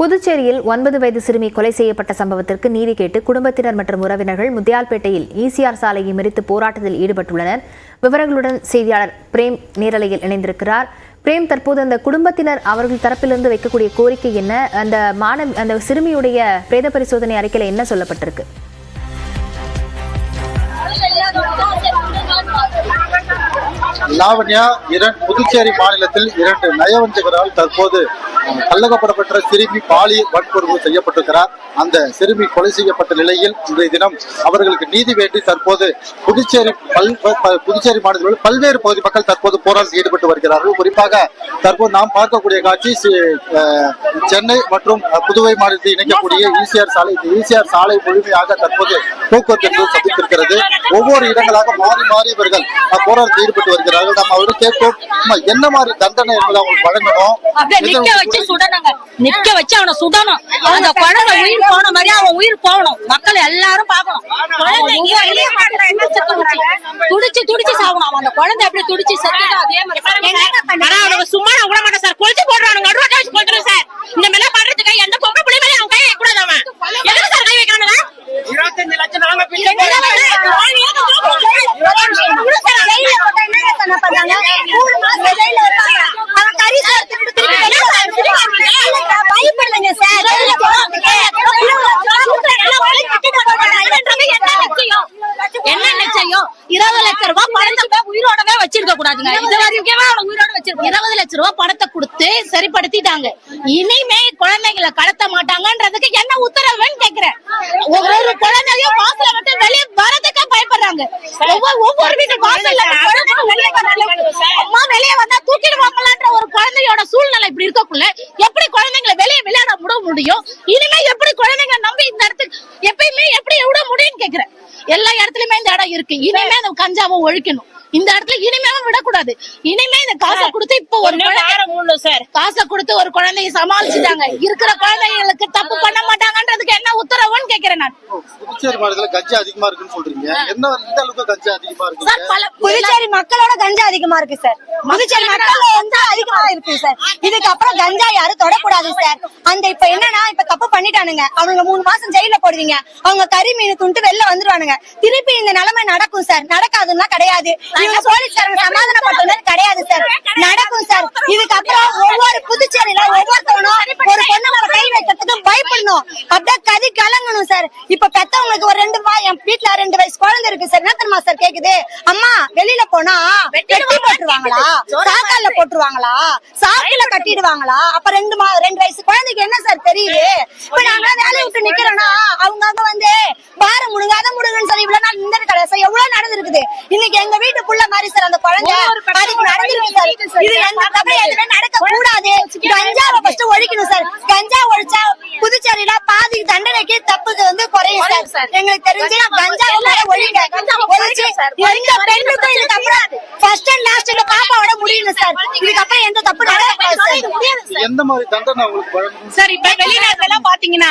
புதுச்சேரியில் ஒன்பது வயது சிறுமி கொலை செய்யப்பட்ட சம்பவத்திற்கு நீதி கேட்டு குடும்பத்தினர் மற்றும் உறவினர்கள் முத்தியால்பேட்டையில் ஈசிஆர் சாலையை மறித்து போராட்டத்தில் ஈடுபட்டுள்ளனர். விவரங்களுடன் செய்தியாளர் பிரேம் நேரலையில் இணைந்திருக்கிறார். பிரேம் தற்போது அந்த குடும்பத்தினர் அவர்கள் தரப்பிலிருந்து வைக்கக்கூடிய கோரிக்கை என்ன? அந்த மாணவி அந்த சிறுமியுடைய பிரேத பரிசோதனை அறிக்கையில் என்ன சொல்லப்பட்டிருக்கு? லாவண்யா இரண்டு புதுச்சேரி மாநிலத்தில் இரண்டு நயவஞ்சகரால் தற்போது அஹ், கள்ளக்கப்படப்பட்ட சிறுமி பாலியல் வன்கொடுமை செய்யப்பட்டிருக்கிறார். அந்த சிறுமி கொலை செய்யப்பட்ட நிலையில் இன்றைய தினம் அவர்களுக்கு நீதி வேண்டி தற்போது புதுச்சேரி பல் புதுச்சேரி மாநிலத்தில் பல்வேறு பகுதி மக்கள் தற்போது போராட்டத்தில் ஈடுபட்டு வருகிறார்கள். குறிப்பாக தற்போது நாம் பார்க்கக்கூடிய காட்சி சென்னை மற்றும் புதுவை மாநிலத்தை இணைக்கக்கூடிய ஈசிஆர் சாலை இந்த ஈசிஆர் சாலை முழுமையாக தற்போது போக்குவரத்து சந்தித்திருக்கிறது. ஒவ்வொரு இடங்களாக மாறி மாறி இவர்கள் போராட்டத்தில் ஈடுபட்டு வருகிறார்கள். நம்ம அவரும் கேட்போம். என்ன மாதிரி தண்டனை என்பதை அவங்களுக்கு வழங்கணும். வச்சு சுடணுங்க நிக்க வச்சு அவனை சுடணும் அந்த குழந்தை உயிர் போன மாதிரி அவன் உயிர் போகணும் மக்கள் எல்லாரும் போச்சு. துடிச்சு துடிச்சு சாகணும் அவன் அந்த குழந்தை எப்படி துடிச்சு அதே மாதிரி அவனுக்கு சும்மா நான் விட மாட்டேன் சார் கொளுத்தி போடுறானுங்க நடுரோட்ட வச்சு கொளுத்துறேன் சார் இந்த மாதிரிலாம் பண்றதுக்கு எந்த பொம்பளை பிள்ளை மேலே அவன் கை வைக்க கூடாது அவன் எதுக்கு சார் கை வைக்கிறானுங்க இருபத்தஞ்சு லட்சம் நாங்க பில்லு ஜெயில்ல போட்டா என்னங்க பண்ண போறாங்க? மூணு மாசம் ஜெயில்ல இருப்பாங்க. அவன் கறி சோறு தின்னுட்டு திருப்பி வெளிய வருவான். இல்லைங்க, பயப்படுறேங்க சார். ஜெயில்ல போறதுக்கு. என்ன நிச்சயம்? என்ன நிச்சயம் இருபது லட்சம் ரூபாய் பணத்தை உயிரோடவே வச்சிருக்க கூடாதுங்க. இது வரைக்கும் அவனை உயிரோட வச்சிருக்கோம் இருபது லட்சம் ரூபாய் பணத்தை கொடுத்து சரிப்படுத்திட்டாங்க. இனிமே குழந்தைங்களை கடத்த மாட்டாங்கன்றதுக்கு என்ன உத்தரவுன்னு கேக்குறேன். ஒவ்வொரு குழந்தையும் வாசல விட்டு வெளியே வரதுக்கே பயப்படுறாங்க. ஒவ்வொரு வீட்டு வாசல்ல வெளியே அம்மா வெளியே வந்தா தூக்கிடுவாங்களான்ற ஒரு குழந்தையோட சூழ்நிலை இப்படி இருக்கக்குள்ள எப்படி குழந்தைங்களை வெளியே விளையாட விட முடியும் இனிமே எப்படி குழந்தைங்களை நம்பி இந்த இடத்துக்கு எப்பயுமே எப்படி விட முடியும்னு கேக்குறேன் எல்லா இடத்துலயுமே இந்த இடம் இருக்கு. இனிமே இந்த கஞ்சாவை ஒழிக்கணும். இந்த இடத்துல இனிமே விடக்கூடாது. இனிமே இந்த காசை கொடுத்து இப்போ ஒரு குழந்தை சார். காசை கொடுத்து ஒரு குழந்தைய சமாளிச்சுட்டாங்க. இருக்கிற குழந்தைகளுக்கு தப்பு பண்ண மாட்டாங்கன்றதுக்கு என்ன உத்தரவுன்னு கேக்குறேன் நான். புதுச்சேரி மாநிலத்துல கஞ்சா அதிகமா இருக்குன்னு சொல்றீங்க. என்ன இந்த அளவுக்கு கஞ்சா அதிகமா சார் இருக்கு பல புதுச்சேரி மக்களோட கஞ்சா அதிகமா இருக்கு சார். புதுச்சேரி மக்கள் வந்து இருக்கு சார் இதுக்கப்புறம் கஞ்சா யாரும் தொடக்கூடாது சார் அந்த இப்ப என்னன்னா இப்ப தப்பு பண்ணிட்டானுங்க. அவங்க மூணு மாசம் ஜெயில போடுவீங்க. அவங்க கறி மீன் துண்டு வெளில வந்துருவானுங்க. திருப்பி இந்த நிலைமை நடக்கும் சார் நடக்காதுன்னா கிடையாது. இவங்க போலீஸ்காரங்க சமாதானப்படுத்துறது கிடையாது சார் நடக்கும் சார் இதுக்கப்புறம் ஒவ்வொரு புதுச்சேரியில ஒவ்வொருத்தவனும் ஒரு பொண்ணு மேல கை வைக்கிறதுக்கு பயப்படணும். அப்படியே கதி கலங்கணும் சார் இப்ப பெத்தவங்களுக்கு ஒரு ரெண்டு வா என் வீட்டுல ரெண்டு வயசு குழந்தை இருக்கு சார் என்ன தெரியுமா சார் கேக்குது? அம்மா வெளியில போனா வெட்டி போட்டுருவாங்களா? சாக்கால போட்டுருவாங்களா? சாக்குல கட்டிடுவாங்களா? அப்ப ரெண்டு மா ரெண்டு வயசு குழந்தைக்கு என்ன சார் தெரியுது? இப்ப நாங்க வேலையை விட்டு நிக்கிறோம்னா அவங்க அங்க வந்து பாரம் முடுங்க அதை முடுங்கன்னு சொல்லி இவ்வளவு நாள் இந்த கிடையாது சார் எவ்வளவு நடந்திருக்குது? இன்னைக்கு எங்க வீட்டுக்குள்ள மாதிரி சார் அந்த குழந்தை அதுக்கு நடந்திருக்கு சார். இது எந்த தப்பு எதுவுமே நடக்க கூடாது கஞ்சாவை ஃபர்ஸ்ட் ஒழிக்கணும் சார். கஞ்சா ஒழிச்சா புதுச்சேரியில பாதி தண்டனைக்கு தப்புக்கு வந்து குறையும் சார். எங்களுக்கு தெரிஞ்சு கஞ்சாவை ஒழிங்க ஒழிச்சு எந்த பெண்ணுக்கும் இதுக்கப்புறம் ஃபர்ஸ்ட் அண்ட் லாஸ்ட்ல பாப்பாவோட முடியணும் சார். இதுக்கப்புறம் எந்த தப்பு எந்த மாதிரி தண்டனை அவங்களுக்கு வழங்கணும்? சார் இப்ப வெளிநாட்டுல பாத்தீங்கன்னா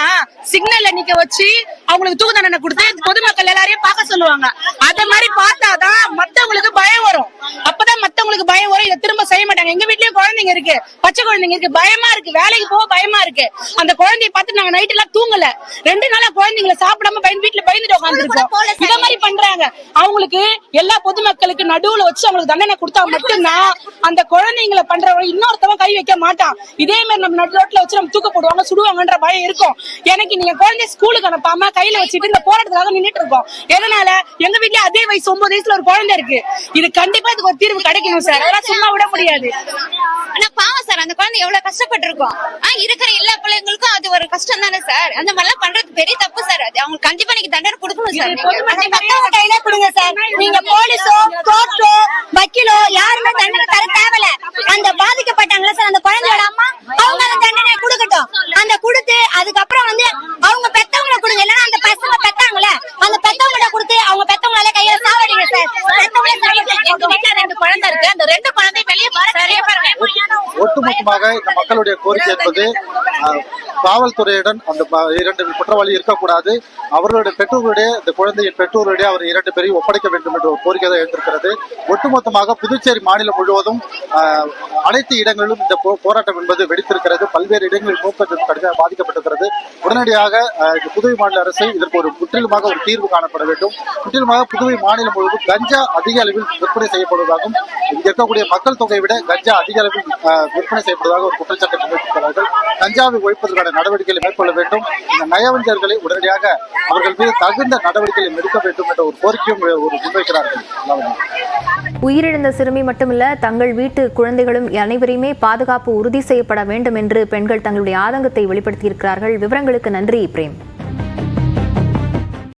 சிக்னல்ல நிக்க வச்சு அவங்களுக்கு தூக்கு தண்டனை கொடுத்து பொதுமக்கள் எல்லாரையும் பார்க்க சொல்லுவாங்க. அத மாதிரி பார்த்தாதான் மத்தவங்களுக்கு பயம் வரும். அப்பதான் மத்தவங்களுக்கு பயம் வரும். இதை திரும்ப செய்ய மாட்டாங்க. எங்க வீட்லயும் குழந்தைங்க இருக்கு பச்சை குழந்தைங்க இருக்கு பயமா இருக்கு வேலைக்கு போக பயமா இருக்கு. அந்த குழந்தைய பார்த்து நாங்க நைட் எல்லாம் தூங்கல. ரெண்டு நாளா குழந்தைங்களை சாப்பிடாம பயந்து வீட்டுல பயந்துட்டு உட்காந்துருக்கோம் இத மாதிரி பண்றாங்க. அவங்களுக்கு எல்லா பொதுமக்களுக்கு நடுவுல வச்சு அவங்களுக்கு தண்டனை கொடுத்தா மட்டும்தான் அந்த குழந்தைங்களை பண்றவங்க இன்னொருத்தவன் கை வைக்க மாட்டான். இதே மாதிரி நம்ம நடு ரோட்ல வச்சு நம்ம தூக்க போடுவாங்க சுடுவாங்கன்ற பயம் இருக்கும். எனக்கு நீங்க குழந்தைய ஸ்கூலுக்கு அனுப்பாம கையில வச்சுட்டு இந்த போராட்டத்துக்காக நின்னுட்டு இருக்கோம். எதனால? எங்க வீட்ல அதே வயசு ஒன்பது வயசுல ஒரு குழந்தை இருக்கு. இது கண்டிப்பா இதுக்கு ஒரு தீர்வு கிடைக்கணும் சார். அதெல்லாம் சும்மா விட முடியாது. சார் அந்த குழந்தை எவ்வளவு கஷ்டப்பட்டிருக்கும்? ஆஹ் இருக்கிற எல்லா பிள்ளைங்களுக்கும் அது ஒரு கஷ்டம் தானே சார்? அந்த மாதிரிலாம் பண்றது பெரிய தப்பு சார். அது அவங்களுக்கு கண்டிப்பா நீங்க தண்டனை கொடுக்கணும் சார். மத்தவங்க கையில கொடுங்க சார். நீங்க போலீஸோ கோர்ட்டோ வக்கீலோ யாருமே தண்டனை தர தேவையில்ல. அந்த பாதிக்கப்பட்டாங்களா சார் அந்த குழந்தையோட அம்மா அவங்க அந்த தண்டனையை கொடுக்கட்டும். அந்த கொடுத்து அதுக்கப்புறம் வந்து அவங்க பெத்தவங்கள கொடுங்க. இல்லைன்னா அந்த பசங்க பெத்தாங்களே. அந்த பெத்தவங்கள கொடுத்து அவங்க பெத்தவங்களால கையில சாவடிங்க சார். எங்க வீட்டுல ரெண்டு குழந்தை இருக்கு. அந்த ரெண்டு குழந்தை வெளியே ஒட்டுமொத்தமாக இந்த மக்களுடைய கோரிக்கை என்பது காவல்துறையுடன் அந்த இரண்டு குற்றவாளி இருக்கக்கூடாது. அவர்களுடைய பெற்றோர்களுடைய இந்த குழந்தையின் பெற்றோர்களுடைய அவர் இரண்டு பேரையும் ஒப்படைக்க வேண்டும் என்ற ஒரு கோரிக்கை தான் எழுந்திருக்கிறது. ஒட்டுமொத்தமாக புதுச்சேரி மாநிலம் முழுவதும் அனைத்து இடங்களிலும் இந்த போ- போராட்டம் என்பது வெடித்திருக்கிறது. பல்வேறு இடங்களில் போக்குவரத்து கடுமையாக பாதிக்கப்பட்டிருக்கிறது. உடனடியாக புதுவை மாநில அரசு இதற்கு ஒரு முற்றிலுமாக ஒரு தீர்வு காணப்பட வேண்டும். முற்றிலுமாக புதுவை மாநிலம் முழுவதும் கஞ்சா அதிக அளவில் விற்பனை செய்யப்படுவதாகவும் இங்கே இருக்கக்கூடிய மக்கள் தொகையை விட கஞ்சா அதிக அளவில் விற்பனை செய்யப்படுவதாக ஒரு குற்றச்சாட்டை முன்வைத்திருக்கிறார்கள். கஞ்சாவை ஒழிப்பதற்கான நடவடிக்கைகளை மேற்கொள்ள வேண்டும். இந்த நயவஞ்சர்களை உடனடியாக அவர்கள் மீது தகுந்த நடவடிக்கைகளை எடுக்க வேண்டும் என்ற ஒரு கோரிக்கையும் ஒரு முன்வைக்கிறார்கள். உயிரிழந்த சிறுமி மட்டுமல்ல தங்கள் வீட்டு குழந்தைகளும் அனைவரையுமே பாதுகாப்பு உறுதி செய்யப்பட வேண்டும் என்று பெண்கள் தங்களுடைய ஆதங்கத்தை வெளிப்படுத்தியிருக்கிறார்கள். விவரங்களுக்கு நன்றி பிரேம்.